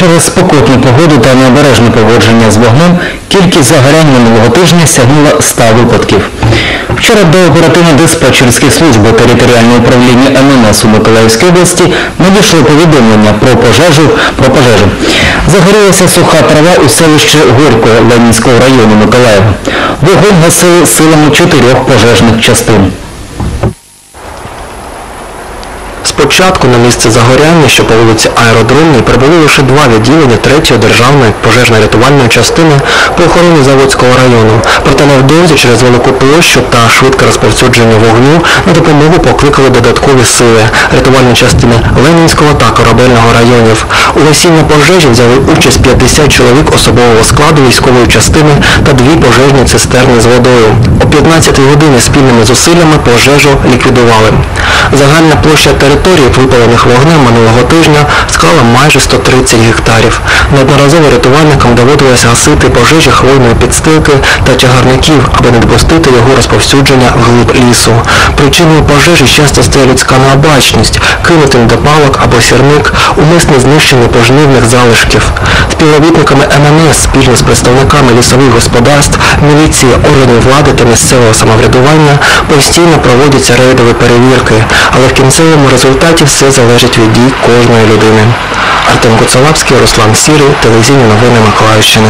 Через спекотну погоду та необережне поводження з вогнем кількість загорянь минулого тижня сягнула 100 випадків. Вчора до оперативно-диспетчерської служби територіального управління МНС у Миколаївській області надійшло повідомлення про пожежу. Про пожежу. Загорілася суха трава у селищі Горько Ленінського району Миколаєва. Вогонь гасили силами чотирьох пожежних частин. Спочатку на місце загоряння, що по вулиці Аеродромній, прибули лише два відділення 3-ї державної пожежно-рятувальної частини по охороні Заводського району. Проте невдовзі через велику площу та швидке розповсюдження вогню на допомогу покликали додаткові сили рятувальні частини Ленінського та Корабельного районів. У гасінні пожежі взяли участь 50 чоловік особового складу військової частини та дві пожежні цистерни з водою. О 15 годині спільними зусиллями пожежу ліквідували. Загальна площа території, випалених вогнем минулого тижня, склала майже 130 гектарів. Неодноразово рятувальникам доводилося гасити пожежі хвойної підстилки та тягарників, аби не допустити його розповсюдження вглиб лісу. Причиною пожежі часто стає людська необачність, кинутий недопалок або сірник, умисне знищення пожнивних залишків. Співробітниками МНС спільно з представниками лісових господарств, міліції, органів влади та місцевого самоврядування постійно проводяться рейдові перевірки, але в кінцевому результаті все залежить від дій кожної людини. Артем Гуцалапський, Руслан Сірий, телевізійні новини Миколаївщини.